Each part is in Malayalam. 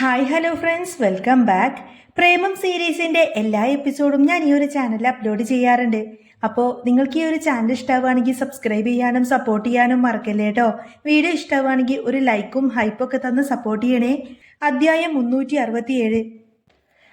Hi hello friends welcome back Premam സീരീസിന്റെ എല്ലാ എപ്പിസോഡും ഞാൻ ഈ ഒരു ചാനലിൽ അപ്ലോഡ് ചെയ്യാറുണ്ട്. അപ്പോൾ നിങ്ങൾക്ക് ഈ ഒരു ചാനൽ ഇഷ്ടമാവുകയാണെങ്കിൽ സബ്സ്ക്രൈബ് ചെയ്യാനും സപ്പോർട്ട് ചെയ്യാനും മറക്കല്ലേ കേട്ടോ വീഡിയോ ഇഷ്ടമാവുകയാണെങ്കിൽ ഒരു ലൈക്കും ഹൈപ്പൊക്കെ തന്ന് സപ്പോർട്ട് ചെയ്യണേ. അധ്യായം മുന്നൂറ്റി അറുപത്തിയേഴ്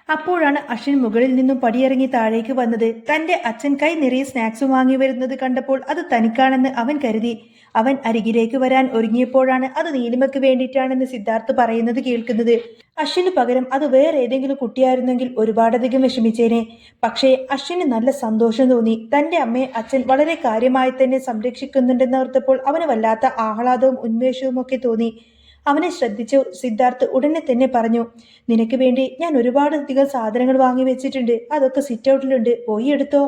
അപ്പോഴാണ് അശ്വിൻ മുകളിൽ നിന്നും പടിയിറങ്ങി താഴേക്ക് വന്നത്. തന്റെ അച്ഛൻ കൈ നിറയെ സ്നാക്സ് വാങ്ങി വരുന്നത് കണ്ടപ്പോൾ അത് തനിക്കാണെന്ന് അവൻ കരുതി. അവൻ അരികിലേക്ക് വരാൻ ഒരുങ്ങിയപ്പോഴാണ് അത് നീലിമയ്ക്ക് വേണ്ടിയിട്ടാണെന്ന് സിദ്ധാർത്ഥ് പറയുന്നത് കേൾക്കുന്നത്. അശ്വിന് പകരം അത് വേറെ ഏതെങ്കിലും കുട്ടിയായിരുന്നെങ്കിൽ ഒരുപാടധികം വിഷമിച്ചേനെ. പക്ഷേ അശ്വിന് നല്ല സന്തോഷം തോന്നി. തന്റെ അമ്മയെ അച്ഛൻ വളരെ കാര്യമായി തന്നെ സംരക്ഷിക്കുന്നുണ്ടെന്നോർത്തപ്പോൾ അവന് വല്ലാത്ത ആഹ്ലാദവും ഉന്മേഷവും ഒക്കെ തോന്നി. അവനെ ശ്രദ്ധിച്ചു. സിദ്ധാർത്ഥ് ഉടനെ തന്നെ പറഞ്ഞു നിനക്ക് വേണ്ടി ഞാൻ ഒരുപാടധികം സാധനങ്ങൾ വാങ്ങി വെച്ചിട്ടുണ്ട്. അതൊക്കെ സിറ്റ് ഔട്ടിലുണ്ട് പോയി എടുത്തോ.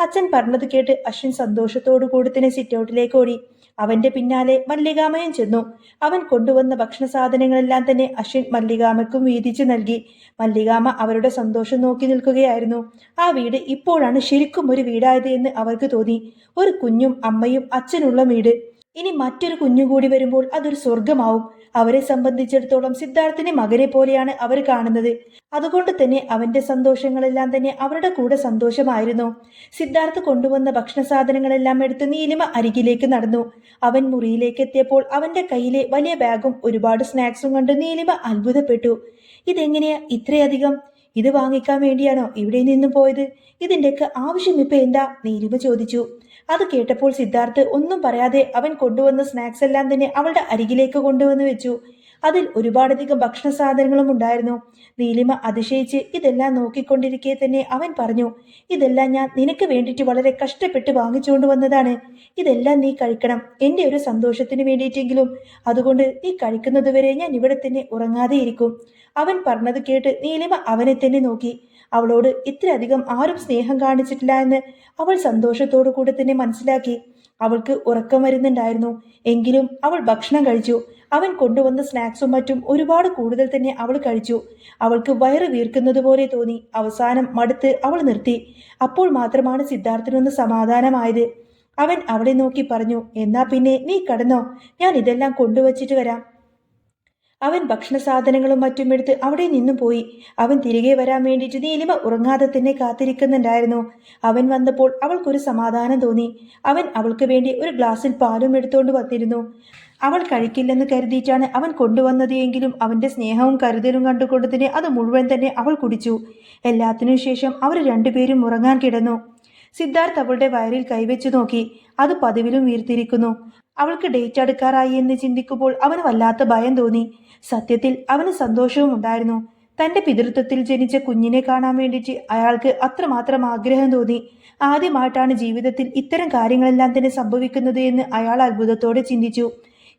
അച്ഛൻ പറഞ്ഞത് കേട്ട് അശ്വിൻ സന്തോഷത്തോടു കൂടി തന്നെ സിറ്റ് ഔട്ടിലേക്ക് ഓടി. അവന്റെ പിന്നാലെ മല്ലികാമയും ചെന്നു. അവൻ കൊണ്ടുവന്ന ഭക്ഷണ സാധനങ്ങളെല്ലാം തന്നെ അശ്വിൻ മല്ലികാമയ്ക്കും വീതിച്ചു നൽകി. മല്ലികാമ അവരുടെ സന്തോഷം നോക്കി നിൽക്കുകയായിരുന്നു. ആ വീട് ഇപ്പോഴാണ് ശരിക്കും ഒരു വീടായത് എന്ന് അവർക്ക് തോന്നി. ഒരു കുഞ്ഞും അമ്മയും അച്ഛനുള്ള വീട്. ഇനി മറ്റൊരു കുഞ്ഞു കൂടി വരുമ്പോൾ അതൊരു സ്വർഗമാവും അവരെ സംബന്ധിച്ചിടത്തോളം സിദ്ധാർത്ഥിനെ മകനെ പോലെയാണ് അവർ കാണുന്നത്. അതുകൊണ്ട് തന്നെ അവന്റെ സന്തോഷങ്ങളെല്ലാം തന്നെ അവരുടെ കൂടെ സന്തോഷമായിരുന്നു. സിദ്ധാർത്ഥ് കൊണ്ടുവന്ന ഭക്ഷണ സാധനങ്ങളെല്ലാം എടുത്ത് നീലിമ അരികിലേക്ക് നടന്നു. അവൻ മുറിയിലേക്ക് എത്തിയപ്പോൾ അവന്റെ കയ്യിലെ വലിയ ബാഗും ഒരുപാട് സ്നാക്സും കണ്ട് നീലിമ അത്ഭുതപ്പെട്ടു. ഇതെങ്ങനെയാ? ഇത്രയധികം? ഇത് വാങ്ങിക്കാൻ വേണ്ടിയാണോ ഇവിടെ നിന്നും പോയത്? ഇതിന്റെയൊക്കെ ആവശ്യം ഇപ്പൊ എന്താ? നീലിമ ചോദിച്ചു. അത് കേട്ടപ്പോൾ സിദ്ധാർത്ഥ് ഒന്നും പറയാതെ അവൻ കൊണ്ടുവന്ന സ്നാക്സ് എല്ലാം തന്നെ അവളുടെ അരികിലേക്ക് കൊണ്ടുവന്ന് വെച്ചു. അതിൽ ഒരുപാടധികം ഭക്ഷണ സാധനങ്ങളും ഉണ്ടായിരുന്നു. നീലിമ അതിശയിച്ച് ഇതെല്ലാം നോക്കിക്കൊണ്ടിരിക്കെ തന്നെ അവൻ പറഞ്ഞു ഇതെല്ലാം ഞാൻ നിനക്ക് വേണ്ടിയിട്ട് വളരെ കഷ്ടപ്പെട്ട് വാങ്ങിച്ചുകൊണ്ട് വന്നതാണ്. ഇതെല്ലാം നീ കഴിക്കണം. എന്റെ ഒരു സന്തോഷത്തിന് വേണ്ടിയിട്ടെങ്കിലും. അതുകൊണ്ട് നീ കഴിക്കുന്നതുവരെ ഞാൻ ഇവിടെ തന്നെ ഉറങ്ങാതെ ഇരിക്കും അവൻ പറഞ്ഞത് കേട്ട് നീലിമ അവനെ തന്നെ നോക്കി. അവളോട് ഇത്രയധികം ആരും സ്നേഹം കാണിച്ചിട്ടില്ല എന്ന് അവൾ സന്തോഷത്തോടു കൂടെ തന്നെ മനസ്സിലാക്കി. അവൾക്ക് ഉറക്കം വരുന്നുണ്ടായിരുന്നു. എങ്കിലും അവൾ ഭക്ഷണം കഴിച്ചു. അവൻ കൊണ്ടുവന്ന സ്നാക്സും മറ്റും ഒരുപാട് കൂടുതൽ തന്നെ അവൾ കഴിച്ചു. അവൾക്ക് വയറ് വീർക്കുന്നത് പോലെ തോന്നി. അവസാനം മടുത്ത് അവൾ നിർത്തി. അപ്പോൾ മാത്രമാണ് സിദ്ധാർത്ഥിനൊന്ന് സമാധാനമായത്. അവൻ അവളെ നോക്കി പറഞ്ഞു എന്നാ പിന്നെ നീ കടന്നോ? ഞാൻ ഇതെല്ലാം കൊണ്ടുവച്ചിട്ട് വരാം. അവൻ ഭക്ഷണ സാധനങ്ങളും മറ്റും എടുത്ത് അവിടെ നിന്നും പോയി. അവൻ തിരികെ വരാൻ വേണ്ടിയിട്ട് നീലിമ ഉറങ്ങാതെ തന്നെ കാത്തിരിക്കുന്നുണ്ടായിരുന്നു. അവൻ വന്നപ്പോൾ അവൾക്കൊരു സമാധാനം തോന്നി. അവൻ അവൾക്ക് വേണ്ടി ഒരു ഗ്ലാസ്സിൽ പാലും എടുത്തുകൊണ്ട് വന്നിരുന്നു. അവൾ കഴിക്കില്ലെന്ന് കരുതിയിട്ടാണ് അവൻ കൊണ്ടുവന്നത് എങ്കിലും അവന്റെ സ്നേഹവും കരുതലും കണ്ടുകൊണ്ട് തന്നെ അത് മുഴുവൻ തന്നെ അവൾ കുടിച്ചു. എല്ലാത്തിനും ശേഷം അവർ രണ്ടുപേരും ഉറങ്ങാൻ കിടന്നു. സിദ്ധാർത്ഥ് അവളുടെ വയറിൽ കൈവച്ചു നോക്കി. അത് പതിവിലും വീർത്തിരിക്കുന്നു അവൾക്ക് ഡേറ്റ് അടുക്കാറായി എന്ന് ചിന്തിക്കുമ്പോൾ അവന് വല്ലാത്ത ഭയം തോന്നി. സത്യത്തിൽ അവന് സന്തോഷവും ഉണ്ടായിരുന്നു. തന്റെ പിതൃത്വത്തിൽ ജനിച്ച കുഞ്ഞിനെ കാണാൻ വേണ്ടിയിട്ട് അയാൾക്ക് അത്രമാത്രം ആഗ്രഹം തോന്നി. ആദ്യമായിട്ടാണ് ജീവിതത്തിൽ ഇത്തരം കാര്യങ്ങളെല്ലാം തന്നെ സംഭവിക്കുന്നത് എന്ന് അയാൾ അത്ഭുതത്തോടെ ചിന്തിച്ചു.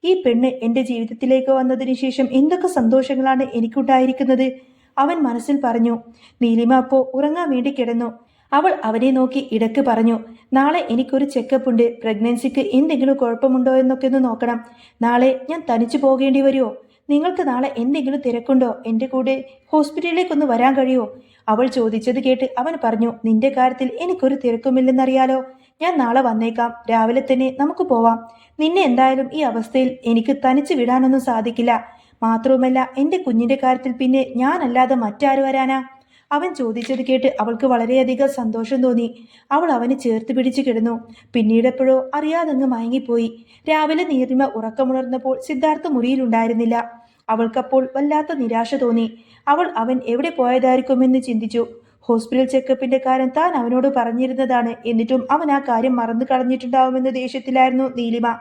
ഈ പെണ്ണ് എന്റെ ജീവിതത്തിലേക്ക് വന്നതിന് ശേഷം എന്തൊക്കെ സന്തോഷങ്ങളാണ് എനിക്കുണ്ടായിരിക്കുന്നത്? അവൻ മനസ്സിൽ പറഞ്ഞു നീലിമ അപ്പോ ഉറങ്ങാൻ വേണ്ടി കിടന്നു. അവൾ അവനെ നോക്കി ഇടയ്ക്ക് പറഞ്ഞു നാളെ എനിക്കൊരു ചെക്കപ്പ് ഉണ്ട്. പ്രഗ്നൻസിക്ക് എന്തെങ്കിലും കുഴപ്പമുണ്ടോ എന്നൊക്കെ ഒന്ന് നോക്കണം. നാളെ ഞാൻ തനിച്ചു പോകേണ്ടി വരുമോ നിങ്ങൾക്ക് നാളെ എന്തെങ്കിലും തിരക്കുണ്ടോ? എന്റെ കൂടെ ഹോസ്പിറ്റലിലേക്കൊന്ന് വരാൻ കഴിയുമോ അവൾ ചോദിച്ചത് കേട്ട് അവൻ പറഞ്ഞു നിന്റെ കാര്യത്തിൽ എനിക്കൊരു തിരക്കുമില്ലെന്നറിയാലോ. ഞാൻ നാളെ വന്നേക്കാം. രാവിലെ തന്നെ നമുക്ക് പോവാം. നിന്നെ എന്തായാലും ഈ അവസ്ഥയിൽ എനിക്ക് തനിച്ചു വിടാനൊന്നും സാധിക്കില്ല. മാത്രവുമല്ല എന്റെ കുഞ്ഞിന്റെ കാര്യത്തിൽ പിന്നെ ഞാനല്ലാതെ മറ്റാര് വരാനാ? അവൻ ചോദിച്ചത് കേട്ട് അവൾക്ക് വളരെയധികം സന്തോഷം തോന്നി. അവൾ അവനെ ചേർത്ത് പിടിച്ചു കിടന്നു. പിന്നീട് എപ്പോഴോ അറിയാതങ്ങ് മയങ്ങിപ്പോയി. രാവിലെ നീർമ ഉറക്കമുണർന്നപ്പോൾ സിദ്ധാർത്ഥ മുറിയിലുണ്ടായിരുന്നില്ല. അവൾക്കപ്പോൾ വല്ലാത്ത നിരാശ തോന്നി. അവൾ അവൻ എവിടെ പോയതായിരിക്കുമെന്ന് ചിന്തിച്ചു. ഹോസ്പിറ്റൽ ചെക്കപ്പിന്റെ കാര്യം താൻ അവനോട് പറഞ്ഞിരുന്നതാണ്. എന്നിട്ടും അവൻ ആ കാര്യം മറന്നു കളഞ്ഞിട്ടുണ്ടാവുമെന്ന ദേഷ്യത്തിലായിരുന്നു നീലിമ.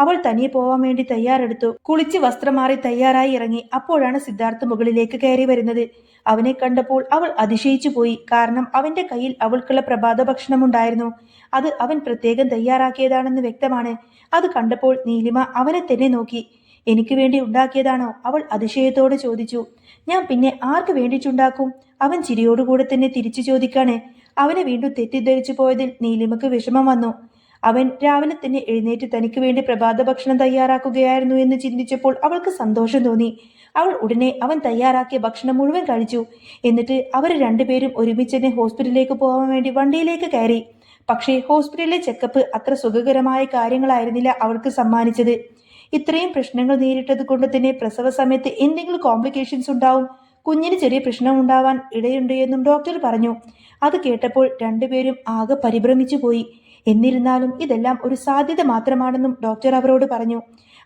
അവൾ തനിയെ പോവാൻ വേണ്ടി തയ്യാറെടുത്തു. കുളിച്ച് വസ്ത്രം മാറി തയ്യാറായി ഇറങ്ങി. അപ്പോഴാണ് സിദ്ധാർത്ഥ് മുകളിലേക്ക് കയറി വരുന്നത്. അവനെ കണ്ടപ്പോൾ അവൾ അതിശയിച്ചു പോയി. കാരണം അവന്റെ കയ്യിൽ അവൾക്കുള്ള പ്രഭാത ഭക്ഷണമുണ്ടായിരുന്നു. അത് അവൻ പ്രത്യേകം തയ്യാറാക്കിയതാണെന്ന് വ്യക്തമാണ്. അത് കണ്ടപ്പോൾ നീലിമ അവനെ തന്നെ നോക്കി. എനിക്ക് വേണ്ടി ഉണ്ടാക്കിയതാണോ? അവൾ അതിശയത്തോടെ ചോദിച്ചു. ഞാൻ പിന്നെ ആർക്ക് വേണ്ടിയിട്ടുണ്ടാക്കും അവൻ ചിരിയോടുകൂടെ തന്നെ തിരിച്ചു ചോദിക്കാണ്. അവനെ വീണ്ടും തെറ്റിദ്ധരിച്ചു പോയതിൽ നീലിമക്ക് വിഷമം വന്നു. അവൻ രാവിലെ തന്നെ എഴുന്നേറ്റ് തനിക്ക് വേണ്ടി പ്രഭാത ഭക്ഷണം തയ്യാറാക്കുകയായിരുന്നു എന്ന് ചിന്തിച്ചപ്പോൾ അവൾക്ക് സന്തോഷം തോന്നി. അവൾ ഉടനെ അവൻ തയ്യാറാക്കിയ ഭക്ഷണം മുഴുവൻ കഴിച്ചു. എന്നിട്ട് അവർ രണ്ടുപേരും ഒരുമിച്ച് തന്നെ ഹോസ്പിറ്റലിലേക്ക് പോകാൻ വേണ്ടി വണ്ടിയിലേക്ക് കയറി. പക്ഷേ ഹോസ്പിറ്റലിലെ ചെക്കപ്പ് അത്ര സുഖകരമായ കാര്യങ്ങളായിരുന്നില്ല അവൾക്ക് സമ്മാനിച്ചത്. ഇത്രയും പ്രശ്നങ്ങൾ നേരിട്ടത് കൊണ്ട് തന്നെ പ്രസവ സമയത്ത് എന്തെങ്കിലും കോംപ്ലിക്കേഷൻസ് ഉണ്ടാവും കുഞ്ഞിന് ചെറിയ പ്രശ്നം ഉണ്ടാവാൻ ഇടയുണ്ട് എന്നും ഡോക്ടർ പറഞ്ഞു. അത് കേട്ടപ്പോൾ രണ്ടുപേരും ആകെ പരിഭ്രമിച്ചു പോയി. എന്നിരുന്നാലും ഇതെല്ലാം ഒരു സാധ്യത മാത്രമാണെന്നും ഡോക്ടർ അവരോട് പറഞ്ഞു.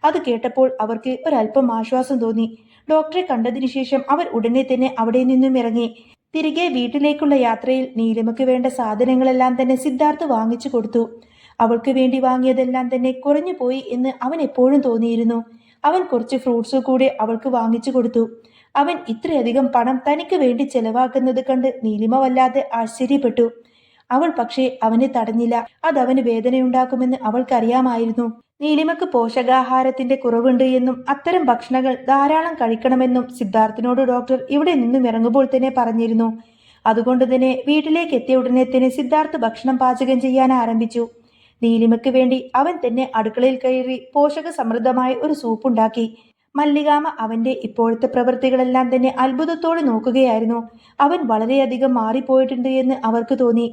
അത് കേട്ടപ്പോൾ അവർക്ക് ഒരല്പം ആശ്വാസം തോന്നി. ഡോക്ടറെ കണ്ടതിനു ശേഷം അവർ ഉടനെ തന്നെ അവിടെ നിന്നും ഇറങ്ങി. തിരികെ വീട്ടിലേക്കുള്ള യാത്രയിൽ നീലിമയ്ക്ക് വേണ്ട സാധനങ്ങളെല്ലാം തന്നെ സിദ്ധാർത്ഥ് വാങ്ങിച്ചു കൊടുത്തു. അവൾക്ക് വേണ്ടി വാങ്ങിയതെല്ലാം തന്നെ കുറഞ്ഞു പോയി എന്ന് അവൻ എപ്പോഴും തോന്നിയിരുന്നു. അവൻ കുറച്ച് ഫ്രൂട്ട്സ് കൂടെ അവൾക്ക് വാങ്ങിച്ചു കൊടുത്തു. അവൻ ഇത്രയധികം പണം തനിക്ക് വേണ്ടി ചെലവാക്കുന്നത് കണ്ട് നീലിമ വല്ലാതെ ആശ്ചര്യപ്പെട്ടു. അവൾ പക്ഷേ അവനെ തടഞ്ഞില്ല. അതവന് വേദനയുണ്ടാക്കുമെന്ന് അവൾക്കറിയാമായിരുന്നു. നീലിമക്ക് പോഷകാഹാരത്തിന്റെ കുറവുണ്ട് എന്നും അത്തരം ഭക്ഷണങ്ങൾ ധാരാളം കഴിക്കണമെന്നും സിദ്ധാർത്ഥിനോട് ഡോക്ടർ ഇവിടെ നിന്നും ഇറങ്ങുമ്പോൾ തന്നെ പറഞ്ഞിരുന്നു. അതുകൊണ്ട് തന്നെ വീട്ടിലേക്ക് എത്തിയ ഉടനെ തന്നെ സിദ്ധാർത്ഥ് ഭക്ഷണം പാചകം ചെയ്യാൻ ആരംഭിച്ചു. നീലിമയ്ക്ക് വേണ്ടി അവൻ തന്നെ അടുക്കളയിൽ കയറി പോഷക സമൃദ്ധമായ ഒരു സൂപ്പുണ്ടാക്കി മല്ലികാമ അവന്റെ ഇപ്പോഴത്തെ പ്രവൃത്തികളെല്ലാം തന്നെ അത്ഭുതത്തോടെ നോക്കുകയായിരുന്നു. അവൻ വളരെയധികം മാറിപ്പോയിട്ടുണ്ട് എന്ന് അവർക്ക് തോന്നി.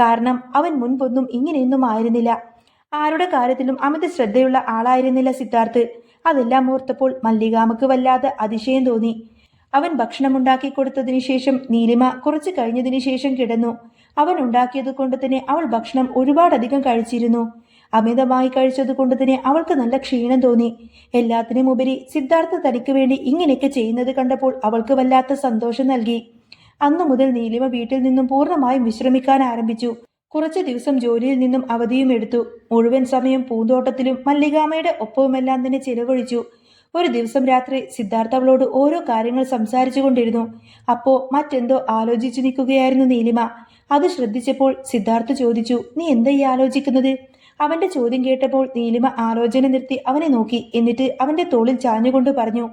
കാരണം അവൻ മുൻപൊന്നും ഇങ്ങനെയൊന്നും ആയിരുന്നില്ല. ആരുടെ കാര്യത്തിലും അമിത ശ്രദ്ധയുള്ള ആളായിരുന്നില്ല സിദ്ധാർത്ഥ്. അതെല്ലാം ഓർത്തപ്പോൾ മല്ലികാമക്ക് വല്ലാതെ അതിശയം തോന്നി. അവൻ ഭക്ഷണമുണ്ടാക്കി കൊടുത്തതിനു ശേഷം നീലിമ കുറച്ചു കഴിഞ്ഞതിനു ശേഷം കിടന്നു. അവൻ ഉണ്ടാക്കിയത് കൊണ്ട് തന്നെ അവൾ ഭക്ഷണം ഒരുപാടധികം കഴിച്ചിരുന്നു. അമിതമായി കഴിച്ചത് കൊണ്ട് തന്നെ അവൾക്ക് നല്ല ക്ഷീണം തോന്നി. എല്ലാത്തിനും ഉപരി സിദ്ധാർത്ഥ തനിക്ക് വേണ്ടി ഇങ്ങനെയൊക്കെ ചെയ്യുന്നത് കണ്ടപ്പോൾ അവൾക്ക് വല്ലാത്ത സന്തോഷം നൽകി. അന്നു മുതൽ നീലിമ വീട്ടിൽ നിന്നും പൂർണമായും വിശ്രമിക്കാൻ ആരംഭിച്ചു. കുറച്ച് ദിവസം ജോലിയിൽ നിന്നും അവധിയും എടുത്തു. മുഴുവൻ സമയം പൂന്തോട്ടത്തിലും മല്ലികാമയുടെ ഒപ്പവുമെല്ലാം തന്നെ ചിലവഴിച്ചു. ഒരു ദിവസം രാത്രി സിദ്ധാർത്ഥ അവളോട് ഓരോ കാര്യങ്ങൾ സംസാരിച്ചു കൊണ്ടിരുന്നു. അപ്പോ മറ്റെന്തോ ആലോചിച്ചു നിൽക്കുകയായിരുന്നു നീലിമ. അത് ശ്രദ്ധിച്ചപ്പോൾ സിദ്ധാർത്ഥ ചോദിച്ചു നീ എന്തായി ആലോചിക്കുന്നത്? അവന്റെ ചോദ്യം കേട്ടപ്പോൾ നീലിമ ആലോചന നിർത്തി അവനെ നോക്കി എന്നിട്ട് അവന്റെ തോളിൽ ചാഞ്ഞുകൊണ്ട് പറഞ്ഞു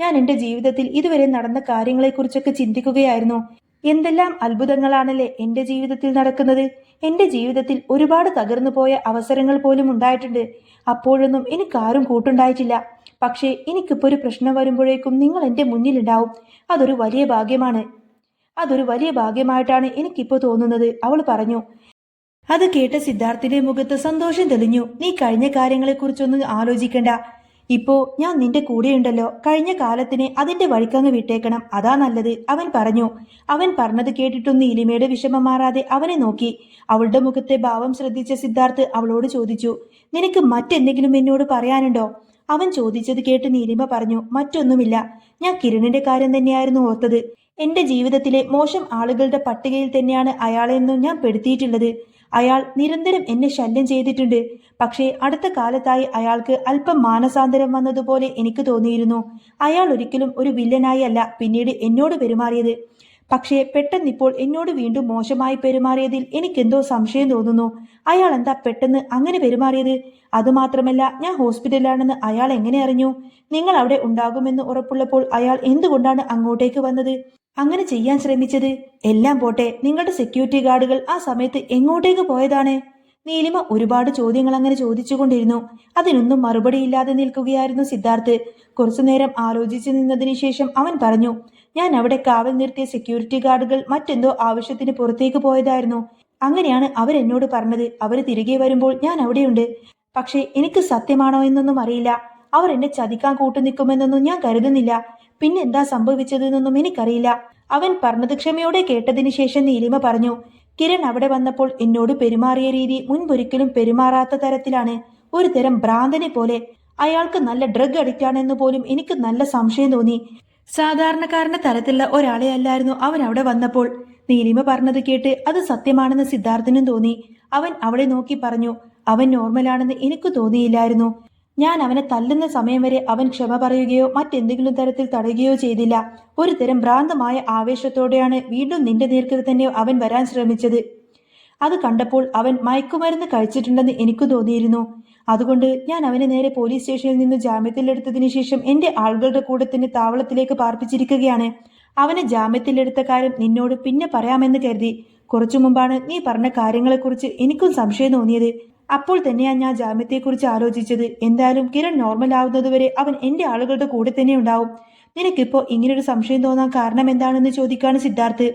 ഞാൻ എന്റെ ജീവിതത്തിൽ ഇതുവരെ നടന്ന കാര്യങ്ങളെക്കുറിച്ചൊക്കെ ചിന്തിക്കുകയായിരുന്നു. എന്തെല്ലാം അത്ഭുതങ്ങളാണല്ലേ എന്റെ ജീവിതത്തിൽ നടക്കുന്നത്? എന്റെ ജീവിതത്തിൽ ഒരുപാട് തകർന്നു പോയ അവസരങ്ങൾ പോലും ഉണ്ടായിട്ടുണ്ട്. അപ്പോഴൊന്നും എനിക്കാരും കൂട്ടുണ്ടായിട്ടില്ല. പക്ഷേ എനിക്കിപ്പോ ഒരു പ്രശ്നം വരുമ്പോഴേക്കും നിങ്ങൾ എന്റെ മുന്നിലുണ്ടാവും. അതൊരു വലിയ ഭാഗ്യമാണ്. അതൊരു വലിയ ഭാഗ്യമായിട്ടാണ് എനിക്കിപ്പോ തോന്നുന്നത് അവൾ പറഞ്ഞു. അത് കേട്ട സിദ്ധാർത്ഥിന്റെ മുഖത്ത് സന്തോഷം തെളിഞ്ഞു. നീ കഴിഞ്ഞ കാര്യങ്ങളെക്കുറിച്ചൊന്നും ആലോചിക്കണ്ട. ഇപ്പോ ഞാൻ നിന്റെ കൂടെയുണ്ടല്ലോ. കഴിഞ്ഞ കാലത്തിനെ അതിന്റെ വഴിക്കങ്ങ് വിട്ടേക്കണം. അതാ നല്ലത് അവൻ പറഞ്ഞു. അവൻ പറഞ്ഞത് കേട്ടിട്ടും ഇലിമയുടെ വിഷമം മാറാതെ അവനെ നോക്കി. അവളുടെ മുഖത്തെ ഭാവം ശ്രദ്ധിച്ച സിദ്ധാർത്ഥ് അവളോട് ചോദിച്ചു നിനക്ക് മറ്റെന്തെങ്കിലും എന്നോട് പറയാനുണ്ടോ? അവൻ ചോദിച്ചത് കേട്ട് നീലിമ പറഞ്ഞു മറ്റൊന്നുമില്ല. ഞാൻ കിരണിന്റെ കാര്യം തന്നെയായിരുന്നു ഓർത്തത്. എന്റെ ജീവിതത്തിലെ മോശം ആളുകളുടെ പട്ടികയിൽ തന്നെയാണ് അയാളെന്നും ഞാൻ പെടുത്തിയിട്ടുള്ളത്. അയാൾ നിരന്തരം എന്നെ ശല്യം ചെയ്തിട്ടുണ്ട്. പക്ഷേ അടുത്ത കാലത്തായി അയാൾക്ക് അല്പം മാനസാന്തരം വന്നതുപോലെ എനിക്ക് തോന്നിയിരുന്നു. അയാൾ ഒരിക്കലും ഒരു വില്ലനായി അല്ല പിന്നീട് എന്നോട് പെരുമാറിയത്. പക്ഷേ പെട്ടെന്നിപ്പോൾ എന്നോട് വീണ്ടും മോശമായി പെരുമാറിയതിൽ എനിക്കെന്തോ സംശയം തോന്നുന്നു. അയാൾ എന്താ പെട്ടെന്ന് അങ്ങനെ പെരുമാറിയത്? അതുമാത്രമല്ല ഞാൻ ഹോസ്പിറ്റലിലാണെന്ന് അയാൾ എങ്ങനെ അറിഞ്ഞു? നിങ്ങൾ അവിടെ ഉണ്ടാകുമെന്ന് ഉറപ്പുള്ളപ്പോൾ അയാൾ എന്തുകൊണ്ടാണ് അങ്ങോട്ടേക്ക് വന്നത്? അങ്ങനെ ചെയ്യാൻ ശ്രമിച്ചത്? എല്ലാം പോട്ടെ നിങ്ങളുടെ സെക്യൂരിറ്റി ഗാർഡുകൾ ആ സമയത്ത് എങ്ങോട്ടേക്ക് പോയതാണ്? നീലിമ ഒരുപാട് ചോദ്യങ്ങൾ അങ്ങനെ ചോദിച്ചുകൊണ്ടിരുന്നു. അതിനൊന്നും മറുപടിയില്ലാതെ നിൽക്കുകയായിരുന്നു സിദ്ധാർത്ഥ്. കുറച്ചുനേരം ആലോചിച്ചു നിന്നതിന് ശേഷം അവൻ പറഞ്ഞു ഞാൻ അവിടെ കാവൽ നിർത്തിയ സെക്യൂരിറ്റി ഗാർഡുകൾ മറ്റെന്തോ ആവശ്യത്തിന് പുറത്തേക്ക് പോയതായിരുന്നു. അങ്ങനെയാണ് അവരെന്നോട് പറഞ്ഞത്. അവർ തിരികെ വരുമ്പോൾ ഞാൻ അവിടെയുണ്ട്. പക്ഷേ എനിക്ക് സത്യമാണോ എന്നൊന്നും അറിയില്ല. അവർ എന്നെ ചതിക്കാൻ കൂട്ടു നിൽക്കുമെന്നൊന്നും ഞാൻ കരുതുന്നില്ല. പിന്നെ എന്താ സംഭവിച്ചതെന്നൊന്നും എനിക്കറിയില്ല. അവൻ പറഞ്ഞത് ക്ഷമയോടെ കേട്ടതിന് ശേഷം നീലിമ പറഞ്ഞു കിരൺ അവിടെ വന്നപ്പോൾ എന്നോട് പെരുമാറിയ രീതി മുൻപൊരിക്കലും പെരുമാറാത്ത തരത്തിലാണ്. ഒരു തരം ഭ്രാന്തനെ പോലെ. അയാൾക്ക് നല്ല ഡ്രഗ് അഡിക്റ്റ് ആണെന്ന് പോലും എനിക്ക് നല്ല സംശയം തോന്നി. സാധാരണക്കാരന്റെ തരത്തിലുള്ള ഒരാളെ അല്ലായിരുന്നു അവൻ അവിടെ വന്നപ്പോൾ. നീലിമ പറഞ്ഞത് കേട്ട് അത് സത്യമാണെന്ന് സിദ്ധാർത്ഥനും തോന്നി. അവൻ അവളെ നോക്കി പറഞ്ഞു അവൻ നോർമലാണെന്ന് എനിക്ക് തോന്നിയില്ലായിരുന്നു. ഞാൻ അവനെ തല്ലുന്ന സമയം വരെ അവൻ ക്ഷമ പറയുകയോ മറ്റെന്തെങ്കിലും തരത്തിൽ തടയുകയോ ചെയ്തില്ല. ഒരു തരം ഭ്രാന്തമായ ആവേശത്തോടെയാണ് വീണ്ടും നിന്റെ നേർക്ക് തന്നെ അവൻ വരാൻ ശ്രമിച്ചത്. അത് കണ്ടപ്പോൾ അവൻ മയക്കുമരുന്ന് കഴിച്ചിട്ടുണ്ടെന്ന് എനിക്ക് തോന്നിയിരുന്നു. അതുകൊണ്ട് ഞാൻ അവനെ നേരെ പോലീസ് സ്റ്റേഷനിൽ നിന്ന് ജാമ്യത്തിലെടുത്തതിന് ശേഷം എന്റെ ആളുകളുടെ കൂടെ തന്നെ താവളത്തിലേക്ക് പാർപ്പിച്ചിരിക്കുകയാണ്. അവനെ ജാമ്യത്തിലെടുത്ത കാര്യം നിന്നോട് പിന്നെ പറയാമെന്ന് കരുതി. കുറച്ചു മുമ്പാണ് നീ പറഞ്ഞ കാര്യങ്ങളെക്കുറിച്ച് എനിക്കും സംശയം തോന്നിയത്. അപ്പോൾ തന്നെയാണ് ഞാൻ ജാമ്യത്തെക്കുറിച്ച് ആലോചിച്ചത്. എന്തായാലും കിരൺ നോർമൽ ആവുന്നതുവരെ അവൻ എന്റെ ആളുകളുടെ കൂടെ തന്നെ ഉണ്ടാവും. നിനക്കിപ്പോ ഇങ്ങനൊരു സംശയം തോന്നാൻ കാരണം എന്താണെന്ന് ചോദിക്കാണ് സിദ്ധാർത്ഥ്.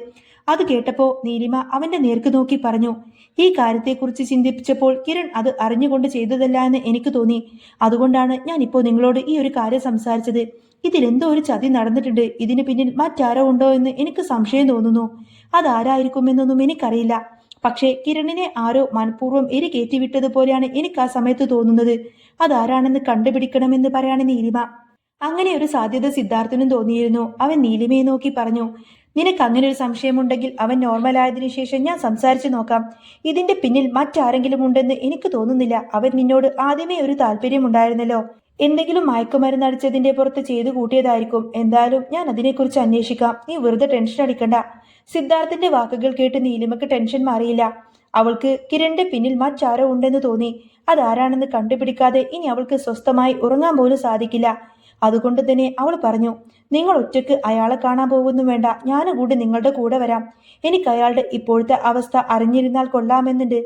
അത് കേട്ടപ്പോ നീലിമ അവന്റെ നേർക്ക് നോക്കി പറഞ്ഞു. ഈ കാര്യത്തെക്കുറിച്ച് ചിന്തിപ്പിച്ചപ്പോൾ കിരൺ അത് അറിഞ്ഞുകൊണ്ട് ചെയ്തതല്ല എന്ന് എനിക്ക് തോന്നി. അതുകൊണ്ടാണ് ഞാൻ ഇപ്പോൾ നിങ്ങളോട് ഈ ഒരു കാര്യം സംസാരിച്ചത്. ഇതിലെന്തോ ഒരു ചതി നടന്നിട്ടുണ്ട്. ഇതിന് പിന്നിൽ മറ്റാരോ ഉണ്ടോ എന്ന് എനിക്ക് സംശയം തോന്നുന്നു. അതാരായിരിക്കുമെന്നൊന്നും എനിക്കറിയില്ല. പക്ഷേ കിരണിനെ ആരോ മനഃപൂർവം എരി കയറ്റിവിട്ടതുപോലെയാണ് എനിക്ക് ആ സമയത്ത് തോന്നുന്നത്. അതാരാണെന്ന് കണ്ടുപിടിക്കണമെന്ന് പറയാണ് നീലിമ. അങ്ങനെ ഒരു സാധ്യത സിദ്ധാർത്ഥനും തോന്നിയിരുന്നു. അവൻ നീലിമയെ നോക്കി പറഞ്ഞു നിനക്ക് അങ്ങനെ ഒരു സംശയമുണ്ടെങ്കിൽ അവൻ നോർമൽ ആയതിനു ശേഷം ഞാൻ സംസാരിച്ചു നോക്കാം. ഇതിന്റെ പിന്നിൽ മറ്റാരെങ്കിലും ഉണ്ടെന്ന് എനിക്ക് തോന്നുന്നില്ല. അവൻ നിന്നോട് ആദ്യമേ ഒരു താല്പര്യമുണ്ടായിരുന്നല്ലോ എന്തെങ്കിലും മയക്കുമരുന്ന് അടിച്ചതിന്റെ പുറത്ത് ചെയ്തു കൂട്ടിയതായിരിക്കും. എന്തായാലും ഞാൻ അതിനെക്കുറിച്ച് അന്വേഷിക്കാം. നീ വെറുതെ ടെൻഷൻ അടിക്കണ്ട. സിദ്ധാർത്ഥിന്റെ വാക്കുകൾ കേട്ട് നീലിമക്ക് ടെൻഷൻ മാറിയില്ല. അവൾക്ക് കിരണിന്റെ പിന്നിൽ മറ്റാരോ ഉണ്ടെന്ന് തോന്നി. അതാരാണെന്ന് കണ്ടുപിടിക്കാതെ ഇനി അവൾക്ക് സ്വസ്ഥമായി ഉറങ്ങാൻ പോലും സാധിക്കില്ല. അതുകൊണ്ട് തന്നെ അവൾ പറഞ്ഞു നിങ്ങൾ ഒറ്റയ്ക്ക് അയാളെ കാണാൻ പോകുന്നു വേണ്ട. ഞാനും കൂടി നിങ്ങളുടെ കൂടെ വരാം. എനിക്ക് അയാളുടെ ഇപ്പോഴത്തെ അവസ്ഥ അറിഞ്ഞിരുന്നാൽ കൊള്ളാമെന്നുണ്ട്.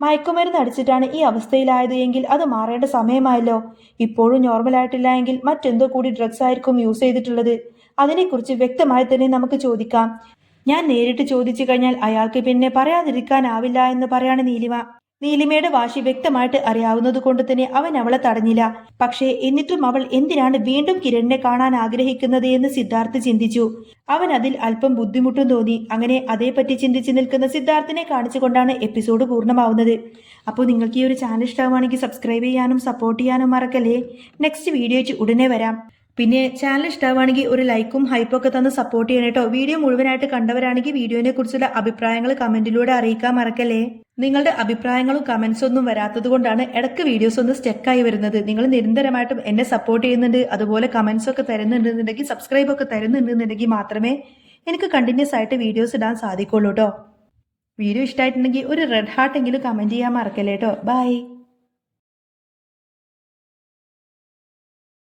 മയക്കുമരുന്ന് അടിച്ചിട്ടാണ് ഈ അവസ്ഥയിലായത് എങ്കിൽ അത് മാറേണ്ട സമയമായല്ലോ. ഇപ്പോഴും നോർമൽ ആയിട്ടില്ല എങ്കിൽ മറ്റെന്തോ കൂടി ഡ്രഗ്സ് ആയിരിക്കും യൂസ് ചെയ്തിട്ടുള്ളത്. അതിനെക്കുറിച്ച് വ്യക്തമായി തന്നെ നമുക്ക് ചോദിക്കാം. ഞാൻ നേരിട്ട് ചോദിച്ചു കഴിഞ്ഞാൽ അയാൾക്ക് പിന്നെ പറയാതിരിക്കാനാവില്ല എന്ന് പറയാണ് നീലിമ. നീലിമയുടെ വാശി വ്യക്തമായിട്ട് അറിയാവുന്നത് കൊണ്ട് തന്നെ അവൻ അവളെ തടഞ്ഞില്ല. പക്ഷേ എന്നിട്ടും അവൾ എന്തിനാണ് വീണ്ടും കിരണിനെ കാണാൻ ആഗ്രഹിക്കുന്നത് എന്ന് സിദ്ധാർത്ഥ് ചിന്തിച്ചു. അവൻ അതിൽ അല്പം ബുദ്ധിമുട്ടും തോന്നി. അങ്ങനെ അതേപറ്റി ചിന്തിച്ച് നിൽക്കുന്ന സിദ്ധാർത്ഥിനെ കാണിച്ചുകൊണ്ടാണ് എപ്പിസോഡ് പൂർണമാവുന്നത്. അപ്പോൾ നിങ്ങൾക്ക് ഈ ഒരു ചാനൽ ഇഷ്ടമാണെങ്കിൽ സബ്സ്ക്രൈബ് ചെയ്യാനും സപ്പോർട്ട് ചെയ്യാനും മറക്കല്ലേ? നെക്സ്റ്റ് വീഡിയോ ഉടനെ വരാം. പിന്നെ ചാനൽ ഇഷ്ടമാണെങ്കിൽ ഒരു ലൈക്കും ഹൈപ്പൊക്കെ തന്ന് സപ്പോർട്ട് ചെയ്യണം കേട്ടോ. വീഡിയോ മുഴുവനായിട്ട് കണ്ടവരാണെങ്കിൽ വീഡിയോനെ കുറിച്ചുള്ള അഭിപ്രായങ്ങൾ കമന്റിലൂടെ അറിയിക്കാൻ മറക്കല്ലേ? നിങ്ങളുടെ അഭിപ്രായങ്ങളും കമന്റ്സ് ഒന്നും വരാത്തത് കൊണ്ടാണ് ഇടയ്ക്ക് വീഡിയോസ് ഒന്ന് സ്റ്റെക്കായി വരുന്നത്. നിങ്ങൾ നിരന്തരമായിട്ടും എന്നെ സപ്പോർട്ട് ചെയ്യുന്നുണ്ട് അതുപോലെ കമന്റ്സ് ഒക്കെ തരുന്നുണ്ടെന്നുണ്ടെങ്കിൽ സബ്സ്ക്രൈബ് ഒക്കെ തരുന്നുണ്ടെന്നുണ്ടെങ്കിൽ മാത്രമേ എനിക്ക് കണ്ടിന്യൂസ് ആയിട്ട് വീഡിയോസ് ഇടാൻ സാധിക്കുള്ളൂ കേട്ടോ. വീഡിയോ ഇഷ്ടമായിട്ടുണ്ടെങ്കിൽ ഒരു റെഡ് ഹാർട്ട് എങ്കിലും കമന്റ് ചെയ്യാൻ മറക്കല്ലേ കേട്ടോ. ബൈ